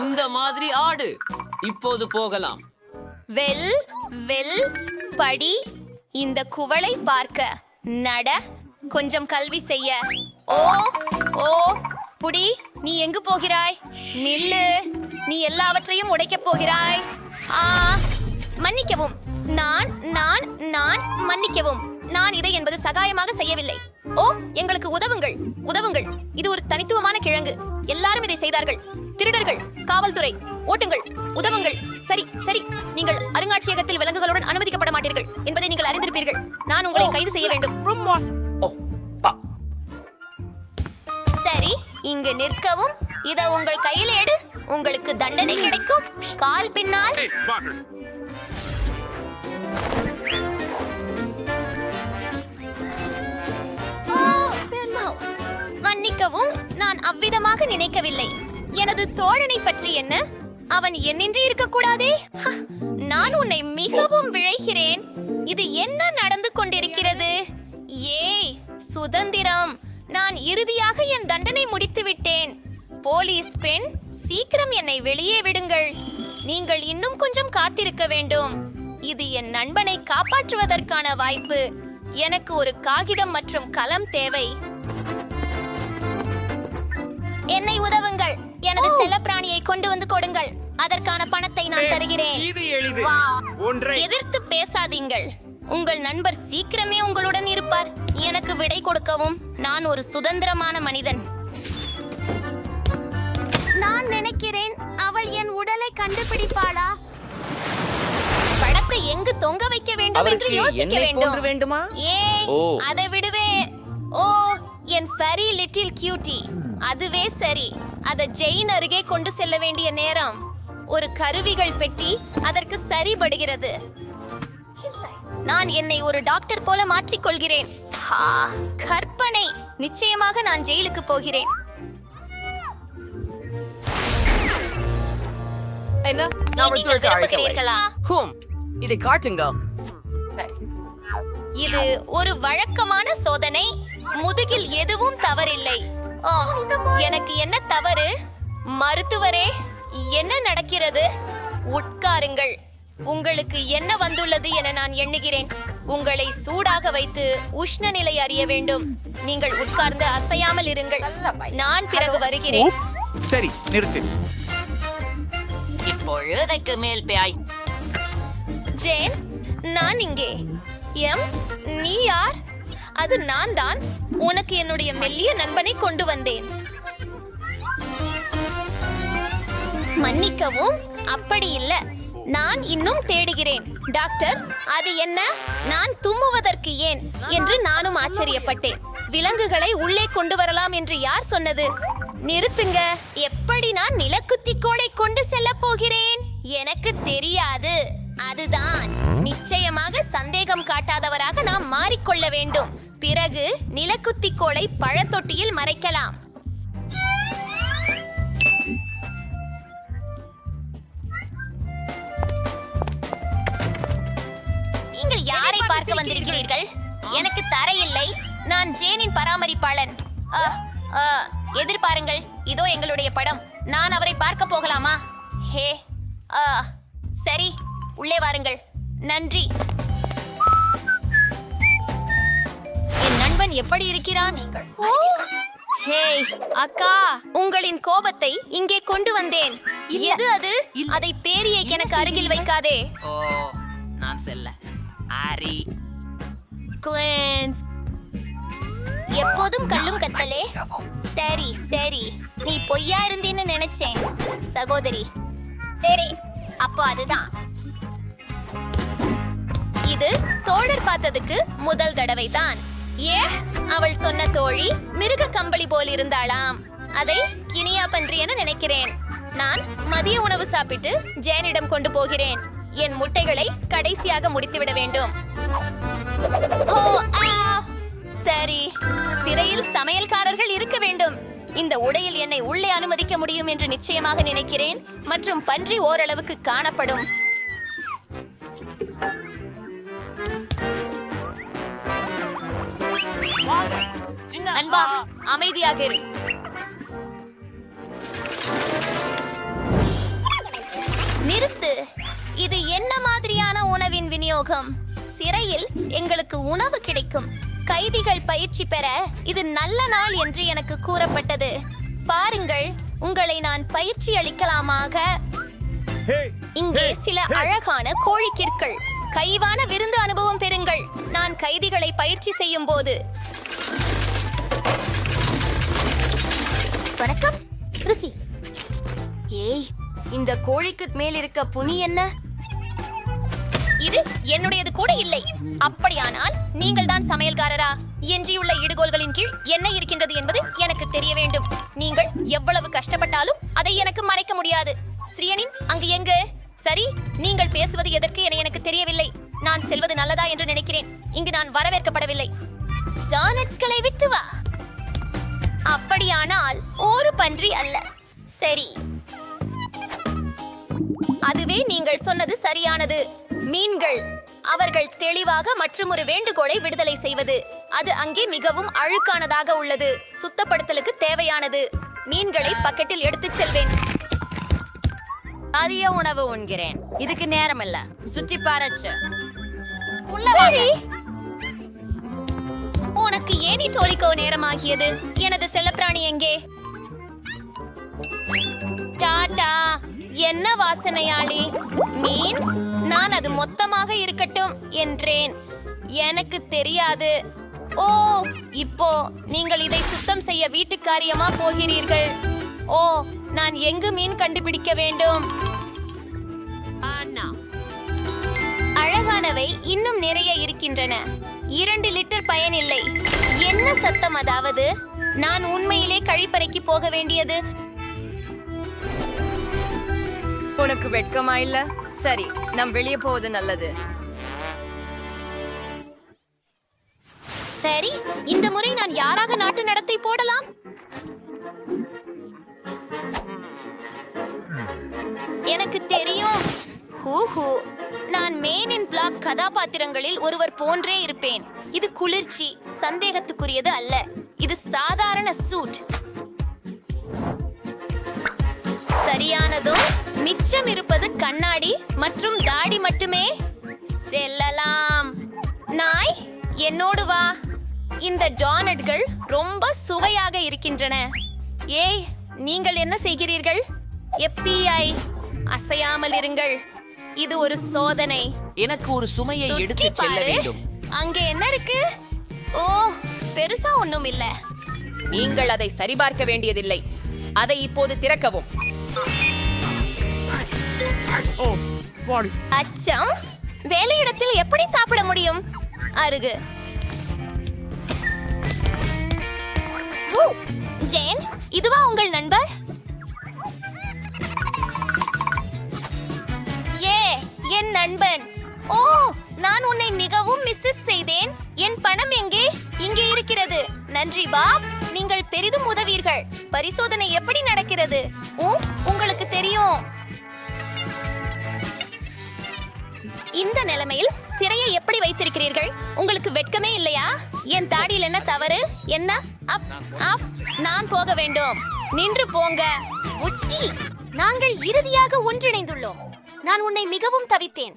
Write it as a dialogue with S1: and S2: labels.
S1: இந்த மாதிரி ஆடு இப்போது போகலாம்.
S2: வெல் வெல் படி இந்த குவளை பார்க்க நட கொஞ்சம் கல்வி செய்ய. ஓ ஓ புடி நீ எங்கு போகிறாய்? நில்லு நீ எல்லாவற்றையும் உடைக்கப் போகிறாய். ஆ மன்னிக்கவும். நான் நான் நான் மன்னிக்கவும். நான் இதை என்பது சகாயமாக செய்யவில்லை. ஓ எங்களுக்கு உதவுங்கள். உதவுங்கள். இது ஒரு தனித்துவமான கிழங்கு. எல்லாரும் இதை செய்தார்கள். திருடர்கள் காவல்துறை ஓட்டுங்கள். உதவுங்கள். சரி சரி. நீங்கள் அருங்காட்சியகத்தில் விலங்குகளுடன் அனுமதிக்கப்பட மாட்டீர்கள் என்பதை நீங்கள் அறிந்திருப்பீர்கள். நான் உங்களை கைது செய்ய வேண்டும்.
S1: ஓ பா.
S2: சரி இங்கு நிற்கவும். இத உங்கள் கையில் எடு. உங்களுக்கு தண்டனை கிடைக்கும். கால் பின்னால். நான் நினைக்கவில்லை. எனது தோழனை பற்றி என்ன? அவன் என்னின்றி இருக்கக்கூடாதே? நான் உன்னை மிகவும் விழைகிறேன். இது என்ன நடந்து கொண்டிருக்கிறது? ஏய் சுதந்திரம். நான் இறுதியாக என் தண்டனை முடித்து விட்டேன். போலீஸ் பெண் சீக்கிரம் என்னை வெளியே விடுங்கள். நீங்கள் இன்னும் கொஞ்சம் காத்திருக்க வேண்டும். இது என் நண்பனை காப்பாற்றுவதற்கான வாய்ப்பு. எனக்கு ஒரு காகிதம் மற்றும் கலம் தேவை. என்னை உதவுங்கள். எனது செல்லப்பிராணியை கொண்டு வந்து கொடுங்கள். அதற்கான பணத்தை நான் தருகிறேன்.
S3: இது எளிது. ஒன்றை-
S2: எதிர்த்து பேசாதீங்கள். உங்கள் நண்பர் சீக்கிரமே உங்களுடன் இருப்பார். எனக்கு விடை கொடுக்கவும் நான் ஒரு சுதந்திரமான மனிதன். நான் நினைக்கிறேன் அவள் என் உடலை கண்டுபிடிப்பாளா? படத்தை எங்கு தொங்க வைக்க வேண்டும் என்று யோசிக்க வேண்டும்.
S4: வேண்டுமா? ஓ.
S2: அதை விடுவேன் ஓ. என் ஃபெரி லிட்டில் கியூட்டி அதுவே சரி. அதை ஜெயின் அருகே கொண்டு செல்ல வேண்டிய நேரம். ஒரு கருவிகள் பெட்டி அதற்கு சரிபடுகிறது. நான் என்னை ஒரு டாக்டர் போல மாற்றிக்கொள்கிறேன். கற்பனை. நிச்சயமாக நான் ஜெயிலுக்கு போகிறேன்.
S5: என்ன? நான்? ஹூம். இதை காட்டுங்க.
S2: இது ஒரு வழக்கமான சோதனை. முதுகில் எதுவும் தவறில்லை. ஆ, எனக்கு என்ன தவறு? மருத்துவரே என்ன நடக்கிறது? உட்காருங்கள். உங்களுக்கு என்ன வந்துள்ளது என நான் எண்ணுகிறேன். உங்களை சூடாக வைத்து உஷ்ண நிலை அறிய வேண்டும். நீங்கள் உட்கார்ந்து அசையாமல் இருங்கள். நான் பிறகு வருகிறேன்.
S3: சரி நிறுத்து.
S5: இப்பொழுதைக்கு மேல் பேய்.
S2: ஜேன் நான் இங்கே. எம் நீ யார்? அது நான் தான் உனக்கு என்னுடைய மெல்லிய நண்பனை கொண்டு வந்தேன். மன்னிக்கவும் அப்படி இல்ல. நான் இன்னும் தேடுகிறேன். டாக்டர் அது என்ன? நான் தும்முவதற்கு ஏன்? என்று நானும் ஆச்சரியப்பட்டேன். விலங்குகளை உள்ளே கொண்டு வரலாம் என்று யார் சொன்னது? நிறுத்துங்க. எப்படி நான் நிலக்குத்திக்கோடை கொண்டு செல்ல போகிறேன்? எனக்கு தெரியாது. அதுதான். நிச்சயமாக சந்தேகம் காட்டாதவராக நாம் மாறிக்கொள்ள வேண்டும். பிறகு நிலக்குத்திக்கோளை பழத்தொட்டியில் மறைக்கலாம். நீங்கள் யாரை பார்க்க வந்திருக்கிறீர்கள்? எனக்கு தரையில்லை. நான் ஜேனின் பராமரிப்பாளன். எதிர்பாருங்கள். இதோ எங்களுடைய படம். நான் அவரை பார்க்க போகலாமா? ஹே ஆ சரி உள்ளே வாருங்கள். நன்றி. எப்படி இருக்கிறான்? ஹேய் அக்கா உங்களின் கோபத்தை இங்கே கொண்டு வந்தேன். எது அது? அதை பேரியை எனக்கு அருகில் வைக்காதே.
S5: ஓ நான் செல்ல. ஆரி.
S2: குவன்ஸ் எப்போதும் கல்லும் கத்தலே. சரி சரி. நீ பொய்யா இருந்தேன்னு நினைச்சேன். சகோதரி. சரி அப்போ அதுதான். இது தோழர் பார்த்ததுக்கு முதல் தடவை தான் ஏ அவள் சொன்ன தோழி மிருக கம்பளி போல் இருந்தாளாம். அதை கினியா பன்றி என நினைக்கிறேன். நான் மதிய உணவு சாப்பிட்டு ஜேனிடம் கொண்டு போகிறேன். என் முட்டைகளை கடைசியாக முடித்துவிட வேண்டும். ஓ, சரி சிறையில் சமையல்காரர்கள் இருக்க வேண்டும். இந்த உடையில் என்னை உள்ளே அனுமதிக்க முடியும் என்று நிச்சயமாக நினைக்கிறேன். மற்றும் பன்றி ஓரளவுக்கு காணப்படும். அன்பா அமைதியாக இரு. நிறுத்து. இது என்ன மாதிரியான உணவின் விநியோகம்? சிறையில் எங்களுக்கு உணவு கிடைக்கும். கைதிகள் பயிற்சி பெற இது நல்ல நாள் என்று எனக்கு கூறப்பட்டது. பாருங்கள் உங்களை நான் பயிற்சி அளிக்கலாமாக. இங்கே சில அழகான கோழிக்கிற்கள். கைவான விருந்து அனுபவம் பெறுங்கள். நான் கைதிகளை பயிற்சி செய்யும் போது வணக்கம். ருசி. ஏய் இந்த கோழிக்கு மேல் இருக்க புனி என்ன? இது என்னுடையது கூட இல்லை. அப்படியானால் நீங்கள் தான் சமையல்காரரா? எஞ்சியுள்ள இடுகோள்களின் கீழ் என்ன இருக்கின்றது என்பது எனக்கு தெரிய வேண்டும். நீங்கள் எவ்வளவு கஷ்டப்பட்டாலும் அதை எனக்கு மறைக்க முடியாது. ஸ்ரீயனின் அங்கு எங்கு? சரி நீங்கள் பேசுவது எதற்கு என எனக்கு தெரியவில்லை. நான் செல்வது நல்லதா என்று நினைக்கிறேன். இங்கு நான் வரவேற்கப்படவில்லை. டானட்ஸ்களை விட்டு வா. அப்படியானால் ஒரு பன்றி அல்ல. சரி. அதுவே நீங்கள் சொன்னது சரியானது. மீன்கள். அவர்கள் தெளிவாக மற்றும் ஒரு வேண்டுகோளை விடுதலை செய்வது. அது அங்கே மிகவும் அழுக்கானதாக உள்ளது. சுத்தப்படுத்தலுக்கு தேவையானது. மீன்களை பக்கெட்டில் எடுத்துச் செல்வேன். அதிக உணவு உண்கிறேன். இதுக்கு நேரம் இல்ல சுற்றி பாரச்சு ஏனி டோலிக்கோ நேரமாகியது. எனது செல்லப்பிராணி எங்கே? டாடா என்ன வாசனையாளி? மீன் நான் அது மொத்தமாக இருக்கட்டும் என்றேன். எனக்கு தெரியாது. ஓ இப்போ நீங்கள் இதை சுத்தம் செய்ய வீட்டு காரியமா போகிறீர்கள்? ஓ நான் எங்கு மீன் கண்டுபிடிக்க வேண்டும்? அழகானவை இன்னும் நிறைய இருக்கின்றன. இரண்டு லிட்டர் பயனில்லை என்ன சத்தம் அதாவது? நான் உண்மையிலே கழிப்பறைக்கு போக வேண்டியது.
S4: உனக்கு வெட்கமா இல்ல? சரி நம் வெளியே போவது நல்லது.
S2: சரி இந்த முறை நான் யாராக நாட்டு நடத்தை போடலாம்? எனக்கு தெரியும். ஹூஹூ. நான் மேனின் பிளாக் கதாபாத்திரங்களில் ஒருவர் போன்றே இருப்பேன். இது குளிர்ச்சி சந்தேகத்துக்குரியது அல்ல. இது சாதாரண சூட். சரியானதும் மிச்சம் இருப்பது கண்ணாடி மற்றும் தாடி மட்டுமே? செல்லலாம். நாய் என்னோடு வா. இந்த டானட்கள் ரொம்ப சுவையாக இருக்கின்றன. ஏய் நீங்கள் என்ன செய்கிறீர்கள்? எப்பிஐ அசையாமல் இருங்கள். இது ஒரு சோதனை.
S1: எனக்கு ஒரு சுமையை
S2: சுற்றி
S1: எடுத்துச் செல்ல. வேண்டும்.
S2: அங்கே என்ன இருக்கு? ஓ பெருசா ஒண்ணும் இல்ல
S5: நீங்கள் அதை சரிபார்க்க வேண்டியதில்லை. அதை இப்போது திறக்கவும்.
S2: அச்சம். வேலையிடத்தில் எப்படி சாப்பிட முடியும்? அருகு. ஜேன் இதுவா உங்கள் நண்பர்? நண்பன். ஓ நான் உன்னை மிகவும் மிஸ்ஸஸ் செய்தேன். என் பணம் எங்கே? இங்கே இருக்கிறது. நன்றி பாப். நீங்கள் பெரிதும் உதவீர்கள். பரிசோதனை எப்படி நடக்கிறது? ஓ உங்களுக்கு தெரியும். இந்த நிலைமையில் சிறையை எப்படி வைத்திருக்கிறீர்கள்? உங்களுக்கு வெட்கமே இல்லையா? என் தாடியில் என்ன தவறு? என்ன? அப் அப் நான் போக வேண்டும். நின்று போங்க. உச்சி நாங்கள் இறுதியாக ஒன்றிணைந்துள்ளோம். நான் உன்னை மிகவும் தவித்தேன்.